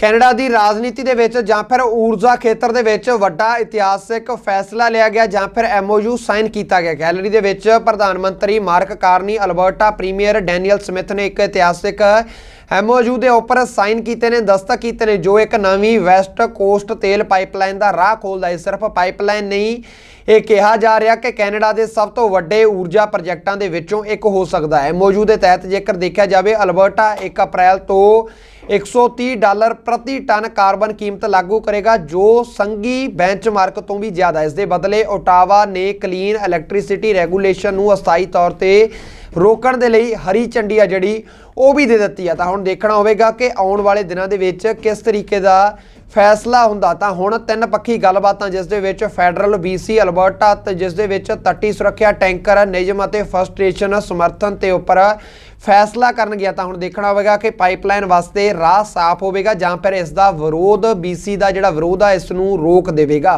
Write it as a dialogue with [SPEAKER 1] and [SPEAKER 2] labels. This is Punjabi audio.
[SPEAKER 1] ਕੈਨੇਡਾ ਦੀ ਰਾਜਨੀਤੀ ਦੇ ਵਿੱਚ ਜਾਂ ਫਿਰ ਊਰਜਾ ਖੇਤਰ ਦੇ ਵਿੱਚ ਵੱਡਾ ਇਤਿਹਾਸਿਕ ਫੈਸਲਾ ਲਿਆ ਗਿਆ, ਜਾਂ ਫਿਰ ਐਮਓਯੂ ਸਾਈਨ ਕੀਤਾ ਗਿਆ। ਗੈਲਰੀ ਦੇ ਵਿੱਚ ਪ੍ਰਧਾਨ ਮੰਤਰੀ Mark Carney, Alberta premier Danielle Smith ਨੇ ਇੱਕ ਇਤਿਹਾਸਿਕ ਐਮਓਯੂ ਦੇ ਉੱਪਰ ਸਾਈਨ ਕੀਤੇ ਨੇ, ਦਸਤਕ ਕੀਤੇ ਨੇ, ਜੋ ਇੱਕ ਨਵੀਂ ਵੈਸਟ ਕੋਸਟ ਤੇਲ ਪਾਈਪਲਾਈਨ ਦਾ ਰਾਹ ਖੋਲਦਾ ਹੈ। ਸਿਰਫ ਪਾਈਪਲਾਈਨ ਨਹੀਂ, ਇਹ ਕਿਹਾ ਜਾ ਰਿਹਾ ਕਿ ਕੈਨੇਡਾ ਦੇ ਸਭ ਤੋਂ ਵੱਡੇ ਊਰਜਾ ਪ੍ਰੋਜੈਕਟਾਂ ਦੇ ਵਿੱਚੋਂ ਇੱਕ ਹੋ ਸਕਦਾ ਹੈ। ਐਮਓਯੂ ਦੇ ਤਹਿਤ ਜੇਕਰ ਦੇਖਿਆ ਜਾਵੇ, ਅਲਬਰਟਾ 1 ਅਪ੍ਰੈਲ ਤੋਂ 130 ਡਾਲਰ ਪ੍ਰਤੀ ਟਨ ਕਾਰਬਨ ਕੀਮਤ ਲਾਗੂ ਕਰੇਗਾ, ਜੋ ਸੰਘੀ ਬੈਂਚਮਾਰਕ ਤੋਂ ਵੀ ਜ਼ਿਆਦਾ ਇਸ ਦੇ ਬਦਲੇ, ਓਟਾਵਾ ਨੇ ਕਲੀਨ ਇਲੈਕਟ੍ਰਿਸਿਟੀ ਰੈਗੂਲੇਸ਼ਨ ਨੂੰ ਅਸਥਾਈ ਤੌਰ ਤੇ ਰੋਕਣ ਦੇ ਲਈ ਹਰੀ ਝੰਡੀ ਆ ਜਿਹੜੀ, ਉਹ ਵੀ ਦੇ ਦਿੱਤੀ ਆ। ਤਾਂ ਹੁਣ ਦੇਖਣਾ ਹੋਵੇਗਾ ਕਿ ਆਉਣ ਵਾਲੇ ਦਿਨਾਂ ਦੇ ਵਿੱਚ ਕਿਸ ਤਰੀਕੇ ਦਾ ਫੈਸਲਾ ਹੁੰਦਾ। ਤਾਂ ਹੁਣ ਤਿੰਨ ਪੱਖੀ ਗੱਲਬਾਤਾਂ, ਜਿਸ ਦੇ ਵਿੱਚ ਫੈਡਰਲ BC ਅਲਬਰਟਾ ਤੇ ਜਿਸ ਦੇ ਵਿੱਚ ਤੱਟੀ ਸੁਰੱਖਿਆ ਟੈਂਕਰ ਨਿਯਮ ਅਤੇ ਫਸਟ੍ਰੇਸ਼ਨ ਸਮਰਥਨ ਤੇ ਉੱਪਰ ਫੈਸਲਾ ਕਰਨ ਗਿਆ। ਤਾਂ ਹੁਣ ਦੇਖਣਾ ਹੋਵੇਗਾ ਕਿ ਪਾਈਪਲਾਈਨ ਵਾਸਤੇ ਰਾਹ ਸਾਫ਼ ਹੋਵੇਗਾ ਜਾਂ ਫਿਰ ਇਸ ਦਾ ਵਿਰੋਧ BC ਦਾ ਜਿਹੜਾ ਵਿਰੋਧ ਆ, ਇਸ ਨੂੰ ਰੋਕ ਦੇਵੇਗਾ।